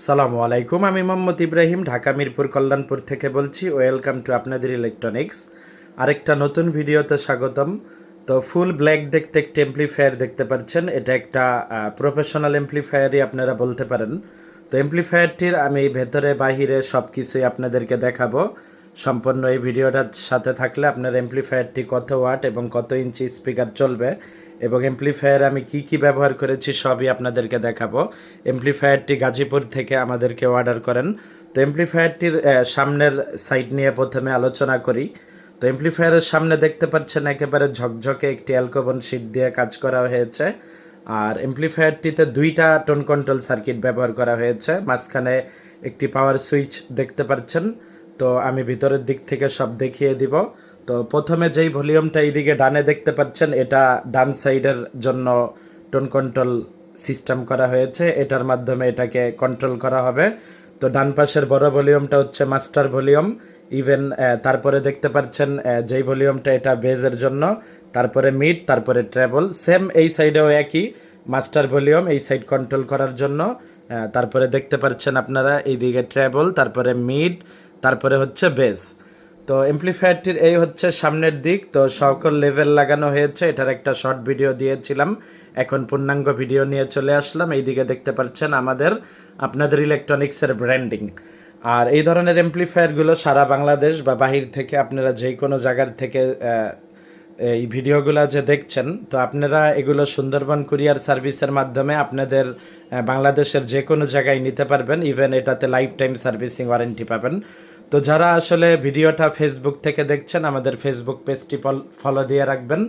সালামু আলাইকুম, আমি মোহাম্মদ ইব্রাহিম, ঢাকা মিরপুর কল্যাণপুর থেকে বলছি, ওয়েলকাম টু আপনাদের ইলেকট্রনিক্স। আরেকটা নতুন ভিডিওতে স্বাগতম। তো ফুল ব্ল্যাক দেখতে একটি এমপ্লিফায়ার দেখতে পাচ্ছেন, এটা একটা প্রফেশনাল এমপ্লিফায়ারই আপনারা বলতে পারেন। তো এমপ্লিফায়ারটির আমি ভেতরে, বাহিরে সব কিছুই আপনাদেরকে দেখাবো। সম্পূর্ণ এই ভিডিওটার সাথে থাকলে আপনার এমপ্লিফায়ারটি কত ওয়াট এবং কত ইঞ্চি স্পিকার চলবে এবং এমপ্লিফায়ার আমি কি কি ব্যবহার করেছি সবই আপনাদেরকে দেখাবো। এমপ্লিফায়ারটি গাজীপুর থেকে আমাদেরকে অর্ডার করেন। তো এমপ্লিফায়ারটির সামনের সাইড নিয়ে প্রথমে আলোচনা করি। তো এমপ্লিফায়ারের সামনে দেখতে পাচ্ছেন একেবারে ঝকঝকে একটি অ্যালকোবন শিট দিয়ে কাজ করা হয়েছে। আর এমপ্লিফায়ারটিতে দুইটা টোন কন্ট্রোল সার্কিট ব্যবহার করা হয়েছে। মাঝখানে একটি পাওয়ার সুইচ দেখতে পাচ্ছেন। তো আমি ভিতরের দিক থেকে সব দেখিয়ে দিব। তো প্রথমে যেই ভলিউমটা এইদিকে ডানে দেখতে পাচ্ছেন, এটা ডান সাইডের জন্য টোন কন্ট্রোল সিস্টেম করা হয়েছে। এটার মাধ্যমে এটাকে কন্ট্রোল করা হবে। তো ডান পাশের বড় ভলিউমটা হচ্ছে মাস্টার ভলিউম। ইভেন তারপরে দেখতে পাচ্ছেন যেই ভলিউমটা এটা বেজের জন্য, তারপরে মিড তারপরে ট্রেবল সেম এই সাইডেও একই মাস্টার ভলিউম, এই সাইড কন্ট্রোল করার জন্য। তারপরে দেখতে পাচ্ছেন আপনারা, এইদিকে ট্রেবল তারপরে মিড তারপরে হচ্ছে বেস। তো এমপ্লিফায়ারটির এই হচ্ছে সামনের দিক। তো সকল লেভেল লাগানো হয়েছে। এটার একটা শর্ট ভিডিও দিয়েছিলাম। এখন পূর্ণাঙ্গ ভিডিও নিয়ে চলে আসলাম। এইদিকে দেখতে পাচ্ছেন আমাদের, আপনাদের ইলেকট্রনিক্সের ব্র্যান্ডিং আর এই ধরনের এমপ্লিফায়ারগুলো সারা বাংলাদেশ বা বাহির থেকে আপনারা যে কোনো জায়গার থেকে এই ভিডিওগুলো যে দেখছেন, তো আপনারা এগুলো সুন্দরবন কুরিয়ার সার্ভিসের মাধ্যমে আপনাদের বাংলাদেশের যে কোনো জায়গায় নিতে পারবেন। ইভেন এটাতে লাইফ টাইম সার্ভিসিং ওয়ারেন্টি পাবেন। তো যারা আসলে ভিডিওটা ফেসবুক থেকে দেখছেন, আমাদের ফেসবুক পেজটি ফলো দিয়ে রাখবেন।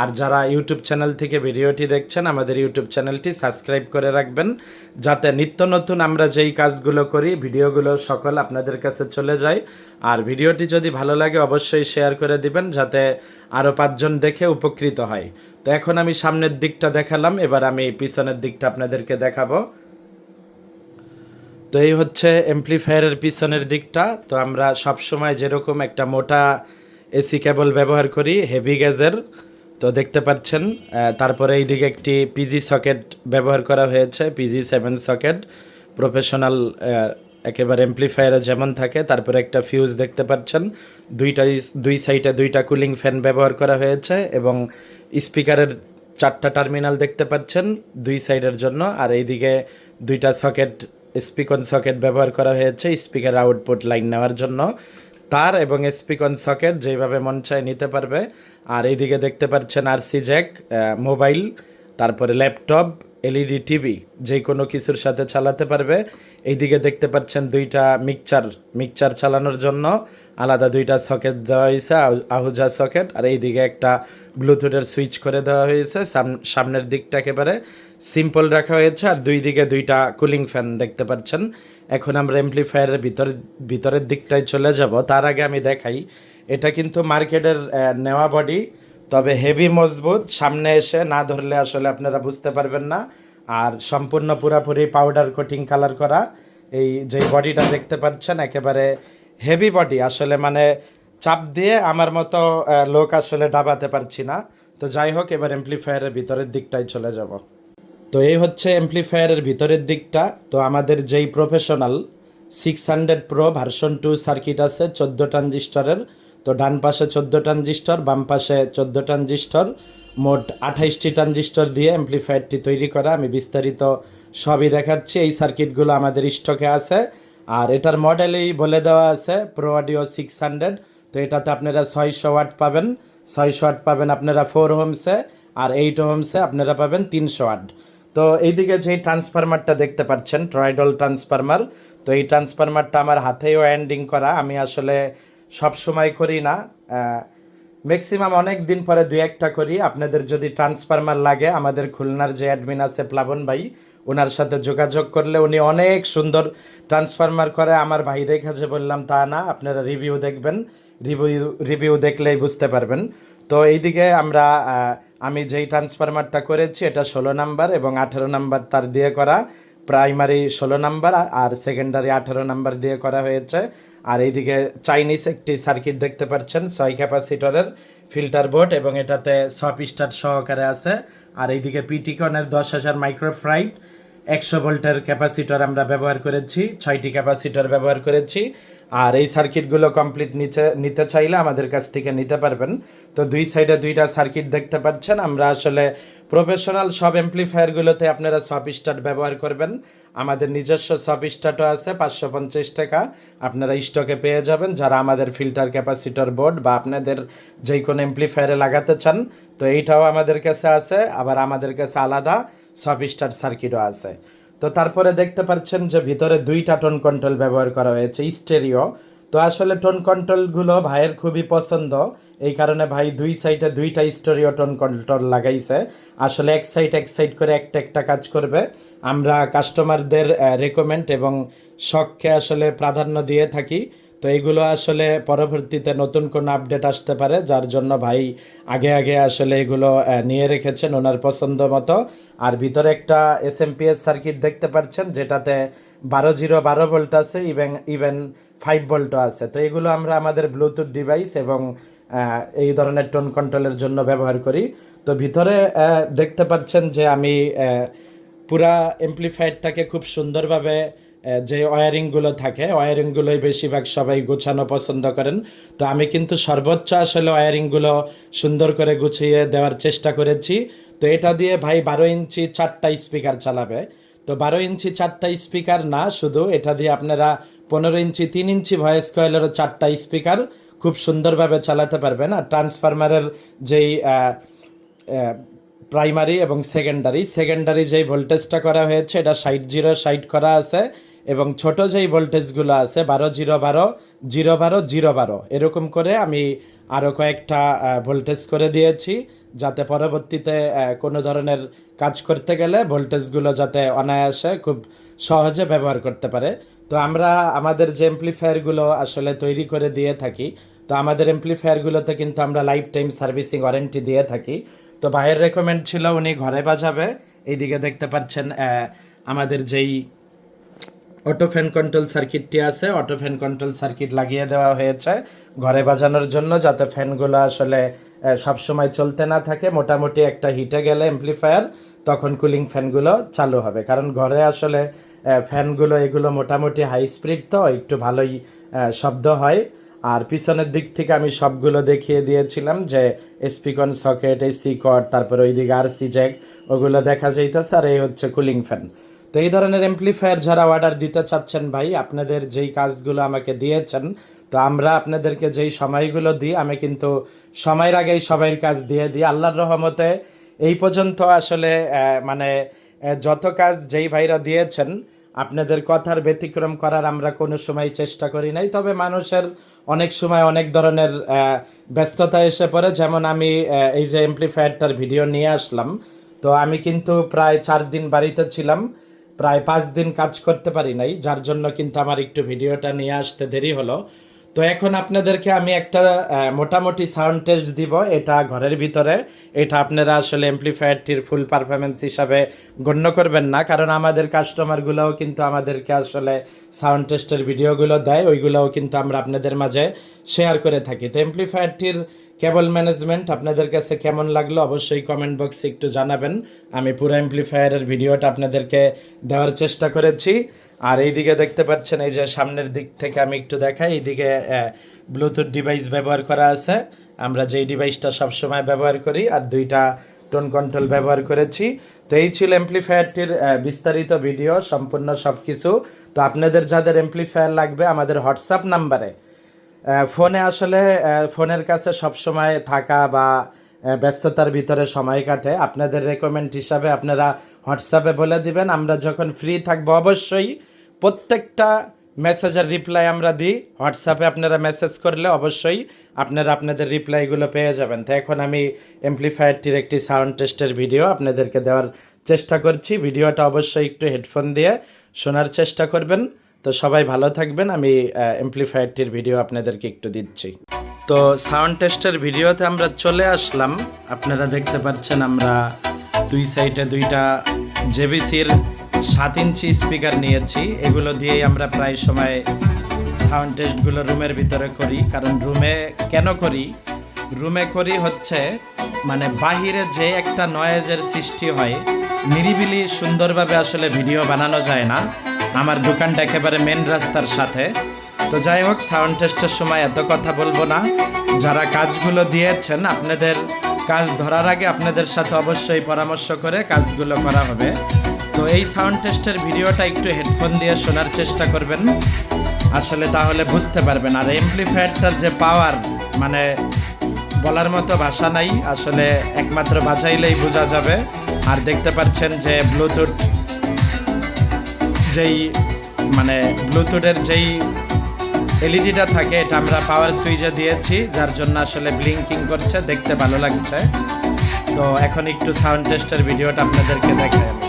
আর যারা ইউটিউব চ্যানেল থেকে ভিডিওটি দেখছেন, আমাদের ইউটিউব চ্যানেলটি সাবস্ক্রাইব করে রাখবেন। যাতে নিত্য নতুন আমরা যেই কাজগুলো করি, ভিডিওগুলো সকল আপনাদের কাছে চলে যায়। আর ভিডিওটি যদি ভালো লাগে, অবশ্যই শেয়ার করে দিবেন, যাতে আরও পাঁচজন দেখে উপকৃত হয়। তো এখন আমি সামনের দিকটা দেখালাম, এবার আমি পিছনের দিকটা আপনাদেরকে দেখাবো। তো এই হচ্ছে এমপ্লিফায়ারের পিছনের দিকটা। তো আমরা সব সময় যেরকম একটা মোটা এসি কেবল ব্যবহার করি হেভি গ্যাজের তো দেখতে পাচ্ছেন তারপরে এইদিকে একটি পিজি সকেট ব্যবহার করা হয়েছে পিজি সেভেন সকেট প্রফেশনাল একেবারে এমপ্লিফায়ারে যেমন থাকে। তারপরে একটা ফিউজ দেখতে পাচ্ছেন, দুইটা দুই সাইডে দুইটা কুলিং ফ্যান ব্যবহার করা হয়েছে এবং স্পিকারের চারটা টার্মিনাল দেখতে পাচ্ছেন দুই সাইডের জন্য। আর এইদিকে দুইটা সকেট স্পিকন সকেট ব্যবহার করা হয়েছে স্পিকার আউটপুট লাইন নেওয়ার জন্য। তার এবং স্পিকন সকেট যেভাবে মন চায় নিতে পারবে। আর এইদিকে দেখতে পাচ্ছেন আরসি জ্যাক মোবাইল তারপরে ল্যাপটপ এলইডি টিভি যে কোনো কিছুর সাথে চালাতে পারবে। এইদিকে দেখতে পাচ্ছেন দুইটা মিক্সচার মিক্সচার চালানোর জন্য। আলাদা দুইটা সকেট দেওয়া হয়েছে আহু- আহুজা সকেট আর এইদিকে একটা ব্লুটুথের সুইচ করে দেওয়া হয়েছে, সাম- সামনের দিকটা একেবারে। সিম্পল রাখা হয়েছে আর দুই দিকে দুইটা কুলিং ফ্যান দেখতে পাচ্ছেন। এখন আমরা এমপ্লিফায়ারের ভিতর ভিতরের দিকটায় চলে যাব। তার আগে আমি দেখাই, এটা কিন্তু মার্কেটের নেওয়া বডি তবে হেভি মজবুত, সামনে এসে না ধরলে আসলে আপনারা বুঝতে পারবেন না। আর সম্পূর্ণ পুরাপুরি পাউডার কোটিং কালার করা, এই যে বডিটা দেখতে পাচ্ছেন, একেবারে হেভি বডি আসলে মানে চাপ দিয়ে আমার মতো লোক আসলে ডাবাতে পারছি না। তো যাই হোক, এবার এমপ্লিফায়ারের ভিতরের দিকটায় চলে যাব। তো এই হচ্ছে এমপ্লিফায়ারের ভিতরের দিকটা। তো আমাদের যেই professional six hundred pro version two circuit আছে, চোদ্দ ট্রানজিস্টরের তো ডান পাশে চোদ্দ ট্রানজিস্টর বাম পাশে চোদ্দ ট্রানজিস্টর মোট আঠাইশটি ট্রানজিস্টর দিয়ে এমপ্লিফায়ারটি তৈরি করা। আমি বিস্তারিত সবই দেখাচ্ছি, এই সার্কিটগুলো আমাদের স্টকে আছে। আর এটার মডেলেই বলে দেওয়া আছে প্রো অডিও সিক্স হান্ড্রেড তো এটাতে আপনারা ছয়শো ওয়াট পাবেন। ছয়শো ওয়াট পাবেন আপনারা ফোর হোমসে আর এইট হোমসে আপনারা পাবেন তিনশো ওয়াট। তো এইদিকে যে ট্রান্সফরমারটা দেখতে পাচ্ছেন ট্রাইডল ট্রান্সফরমার তো এই ট্রান্সফরমারটা আমার হাতেও এন্ডিং করা। আমি আসলে সব সময় করি না। ম্যাক্সিমাম অনেক দিন পরে দুই একটা করি। আপনাদের যদি ট্রান্সফরমার লাগে, আমাদের খুলনার যে অ্যাডমিন আছে প্লাবন ভাই, ওনার সাথে যোগাযোগ করলে উনি অনেক সুন্দর ট্রান্সফরমার করে। আমার ভাই দেখা যে বললাম, তা না, আপনারা রিভিউ দেখবেন। রিভিউ রিভিউ দেখলেই বুঝতে পারবেন। তো এইদিকে আমরা আমি যেই ট্রান্সফরমারটা করেছি, এটা ষোলো নাম্বার এবং আঠেরো নাম্বার তার দিয়ে করা। প্রাইমারি ষোলো নাম্বার আর সেকেন্ডারি আঠেরো নাম্বার দিয়ে করা হয়েছে। আর এইদিকে চাইনিজ একটি সার্কিট দেখতে পাচ্ছেন, ছয় ক্যাপাসিটরের ফিল্টার বোর্ড এবং এটাতে সব স্টার সহকারে আছে। আর এইদিকে পিটিকনের দশ হাজার মাইক্রোফ্রাইট একশো ভোল্টের ক্যাপাসিটর আমরা ব্যবহার করেছি, ছয়টি ক্যাপাসিটর ব্যবহার করেছি। আর এই সার্কিটগুলো কমপ্লিট নিচে, নিতে চাইলে আমাদের কাছ থেকে নিতে পারবেন। তো দুই সাইডে দুইটা সার্কিট দেখতে পাচ্ছেন। আমরা আসলে প্রফেশনাল সব এমপ্লিফায়ারগুলোতে আপনারা সব স্টার্ট ব্যবহার করবেন। আমাদের নিজস্ব সব স্টার্টও আছে, পাঁচশো পঞ্চাশ টাকা। আপনারা স্টকে পেয়ে যাবেন। যারা আমাদের ফিল্টার ক্যাপাসিটর বোর্ড বা আপনাদের যেই কোনো এমপ্লিফায়ারে লাগাতে চান, তো এইটাও আমাদের কাছে আছে। আবার আমাদের কাছে আলাদা সব স্টার্ট সার্কিটও আছে। তো তারপরে দেখতে পাচ্ছেন যে ভিতরে দুইটা টোন কন্ট্রোল ব্যবহার করা হয়েছে, স্টেরিও। তো আসলে টোন কন্ট্রোলগুলো ভাইয়ের খুবই পছন্দ। এই কারণে ভাই দুই সাইডে দুইটা স্টোরিও টোন কন্ট্রোল লাগাইছে। আসলে এক সাইড এক সাইড করে একটা একটা কাজ করবে। আমরা কাস্টমারদের রেকমেন্ড এবং শখকে আসলে প্রাধান্য দিয়ে থাকি। তো এইগুলো আসলে পরবর্তীতে নতুন কোনো আপডেট আসতে পারে, যার জন্য ভাই আগে আগে আসলে এগুলো নিয়ে রেখেছেন ওনার পছন্দ মতো। আর ভিতরে একটা এস এম সার্কিট দেখতে পাচ্ছেন, যেটাতে বারো জিরো বারো ভোল্ট আছে ইভেন ইভেন ফাইভ ভোল্টও আছে। তো এগুলো আমরা আমাদের ব্লুটুথ ডিভাইস এবং এই ধরনের টোন কন্ট্রোলের জন্য ব্যবহার করি। তো ভিতরে দেখতে পাচ্ছেন যে আমি পুরা এমপ্লিফায়ারটাকে খুব সুন্দরভাবে যে ওয়ারিংগুলো থাকে, ওয়ারিংগুলোই বেশিরভাগ সবাই গুছানো পছন্দ করেন। তো আমি কিন্তু সর্বোচ্চ আসলে ওয়ারিংগুলো সুন্দর করে গুছিয়ে দেওয়ার চেষ্টা করেছি। তো এটা দিয়ে ভাই বারো ইঞ্চি চারটা স্পিকার চালাবে। তো বারো ইঞ্চি চারটা স্পিকার না, শুধু এটা দিয়ে আপনারা পনেরো ইঞ্চি, তিন ইঞ্চি ভয়েস কয়েলেরও চারটা স্পিকার খুব সুন্দরভাবে চালাতে পারবেন। আর ট্রান্সফরমারের যেই প্রাইমারি এবং সেকেন্ডারি সেকেন্ডারি যেই ভোল্টেজটা করা হয়েছে, এটা ষাট জিরো ষাট করা আছে এবং ছোট যেই ভোল্টেজগুলো আছে, বারো জিরো বারো জিরো বারো জিরো বারো, এরকম করে আমি আরও কয়েকটা ভোল্টেজ করে দিয়েছি যাতে পরবর্তীতে কোনো ধরনের কাজ করতে গেলে ভোল্টেজগুলো যাতে অনায়াসে খুব সহজে ব্যবহার করতে পারে। তো আমরা আমাদের যে এমপ্লিফায়ারগুলো আসলে তৈরি করে দিয়ে থাকি তো আমাদের এমপ্লিফায়ারগুলোতে কিন্তু আমরা লাইফ টাইম সার্ভিসিং ওয়ারেন্টি দিয়ে থাকি। তো ভাইয়ের রেকমেন্ড ছিল উনি ঘরে বাজাবে। এইদিকে দেখতে পাচ্ছেন আমাদের যেই অটো ফ্যান কন্ট্রোল সার্কিটটি আছে অটো ফ্যান কন্ট্রোল সার্কিট লাগিয়ে দেওয়া হয়েছে ঘরে বাজানোর জন্য যাতে ফ্যানগুলো আসলে সবসময় চলতে না থাকে। মোটামুটি একটা হিটে গেলে এমপ্লিফায়ার তখন কুলিং ফ্যানগুলো চালু হবে। কারণ ঘরে আসলে ফ্যানগুলো এগুলো মোটামুটি হাই স্পিড তো, একটু ভালোই শব্দ হয়। আর পিছনের দিক থেকে আমি সবগুলো দেখিয়ে দিয়েছিলাম যে স্পিকন সকেট এসি কট তারপরে ওইদিকে আর সি জ্যাক ওগুলো দেখা যাইতেছে আর এই হচ্ছে কুলিং ফ্যান। তো এই ধরনের এমপ্লিফায়ার যারা অর্ডার দিতে চাচ্ছেন ভাই, আপনাদের যেই কাজগুলো আমাকে দিয়েছেন, তো আমরা আপনাদেরকে যেই সময়গুলো দিই, আমি কিন্তু সময়ের আগেই সবাই কাজ দিয়ে দিই। আল্লাহর রহমতে এই পর্যন্ত আসলে মানে যত কাজ যেই ভাইরা দিয়েছেন আপনাদের কথার ব্যতিক্রম করার আমরা কোনো সময় চেষ্টা করি নাই, তবে মানুষের অনেক সময় অনেক ধরনের ব্যস্ততা এসে পড়ে। যেমন আমি এই যে এমপ্লিফায়ারটার ভিডিও নিয়ে আসলাম, তো আমি কিন্তু প্রায় চার দিন বাড়িতে ছিলাম, প্রায় পাঁচ দিন কাজ করতে পারি নাই, যার জন্য কিন্তু আমার একটু ভিডিওটা নিয়ে আসতে দেরি হলো। তো এখন আপনাদেরকে আমি একটা মোটামুটি সাউন্ড টেস্ট দিব এটা ঘরের ভিতরে। এটা আপনারা আসলে এমপ্লিফায়ারটির ফুল পারফরমেন্স হিসাবে গণ্য করবেন না, কারণ আমাদের কাস্টমারগুলোও কিন্তু আমাদেরকে আসলে সাউন্ড টেস্টের ভিডিওগুলো দেয়, ওইগুলোও কিন্তু আমরা আপনাদের মাঝে শেয়ার করে থাকি। তো এমপ্লিফায়ারটির কেবল ম্যানেজমেন্ট আপনাদের কাছে কেমন লাগল অবশ্যই কমেন্ট বক্সে একটু জানাবেন। আমি পুরো এমপ্লিফায়ারের ভিডিওটা আপনাদেরকে দেওয়ার চেষ্টা করেছি। আর এইদিকে দেখতে পাচ্ছেন, এই যে সামনের দিক থেকে আমি একটু দেখাই, এইদিকে ব্লুটুথ ডিভাইস ব্যবহার করা আছে। আমরা যেই ডিভাইসটা সবসময় ব্যবহার করি আর দুইটা টোন কন্ট্রোল ব্যবহার করেছি। তো এই ছিল এমপ্লিফায়ারটির বিস্তারিত ভিডিও সম্পূর্ণ সব কিছু তো আপনাদের যাদের এমপ্লিফায়ার লাগবে, আমাদের হোয়াটসঅ্যাপ নাম্বারে। ফোনে আসলে ফোনের কাছে সব সময় থাকা বা ব্যস্ততার ভিতরে সময় কাটে। আপনাদের রেকমেন্ড হিসাবে আপনারা হোয়াটসঅ্যাপে বলে দিবেন। আমরা যখন ফ্রি থাকব অবশ্যই প্রত্যেকটা মেসেজের রিপ্লাই আমরা দিই। হোয়াটসঅ্যাপে আপনারা মেসেজ করলে অবশ্যই আপনারা আপনাদের রিপ্লাইগুলো পেয়ে যাবেন। তো এখন আমি এমপ্লিফায়ারটির একটি সাউন্ড টেস্টের ভিডিও আপনাদেরকে দেওয়ার চেষ্টা করছি। ভিডিওটা অবশ্যই একটু হেডফোন দিয়ে শোনার চেষ্টা করবেন। তো সবাই ভালো থাকবেন। আমি এমপ্লিফায়ারটির ভিডিও আপনাদেরকে একটু দিচ্ছি। তো সাউন্ড টেস্টের ভিডিওতে আমরা চলে আসলাম। আপনারা দেখতে পাচ্ছেন আমরা দুই সাইডে দুইটা জেবিসির সাত ইঞ্চি স্পিকার নিয়েছি। এগুলো দিয়েই আমরা প্রায় সময় সাউন্ড টেস্টগুলো রুমের ভিতরে করি। কারণ রুমে কেন করি? রুমে করি হচ্ছে মানে বাহিরে যে একটা নয়েজের সৃষ্টি হয়, নিরিবিলি সুন্দরভাবে আসলে ভিডিও বানানো যায় না। আমার দোকানটা একেবারে মেন রাস্তার সাথে। তো যাই হোক, সাউন্ড টেস্টের সময় এত কথা বলব না। যারা কাজগুলো দিয়েছেন, আপনাদের কাজ ধরার আগে আপনাদের সাথে অবশ্যই পরামর্শ করে কাজগুলো করা হবে। তো এই সাউন্ড টেস্টের ভিডিওটা একটু হেডফোন দিয়ে শোনার চেষ্টা করবেন। আসলে তাহলে বুঝতে পারবেন। আর এমপ্লিফায়ারটার যে পাওয়ার মানে বলার মতো ভাষা নাই, আসলে একমাত্র বাজাইলেই বোঝা যাবে। আর দেখতে পাচ্ছেন যে ব্লুটুথ যেই মানে ব্লুটুথের যেই এলইডিটা থাকে, এটা আমরা পাওয়ার সুইচে দিয়েছি, যার জন্য আসলে ব্লিঙ্কিং করছে, দেখতে ভালো লাগছে। তো এখন একটু সাউন্ড টেস্টের ভিডিওটা আপনাদেরকে দেখাই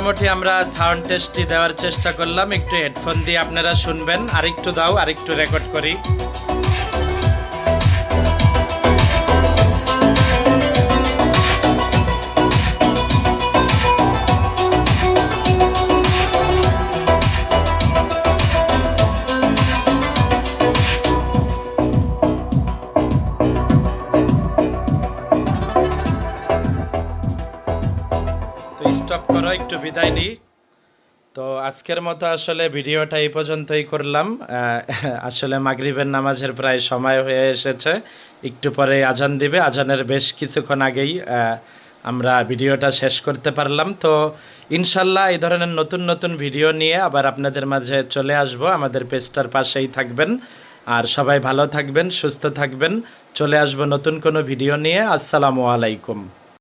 মোটামুটি আমরা সাউন্ড টেস্টটি দেওয়ার চেষ্টা করলাম। একটু হেডফোন দিয়ে আপনারা শুনবেন। আরেকটু দাও, আরেকটু রেকর্ড করি। স্টপ একটু বিদায় নিই। তো আজকের মতো আসলে ভিডিওটা এই পর্যন্তই করলাম। আসলে মাগরিবের নামাজের প্রায় সময় হয়ে এসেছে। একটু পরে আজান দিবে। আজানের বেশ কিছুক্ষণ আগেই আমরা ভিডিওটা শেষ করতে পারলাম। তো ইনশাল্লাহ এই ধরনের নতুন নতুন ভিডিও নিয়ে আবার আপনাদের মাঝে চলে আসব। আমাদের পেজটার পাশেই থাকবেন। আর সবাই ভালো থাকবেন, সুস্থ থাকবেন। চলে আসব নতুন কোনো ভিডিও নিয়ে। আসসালামু আলাইকুম।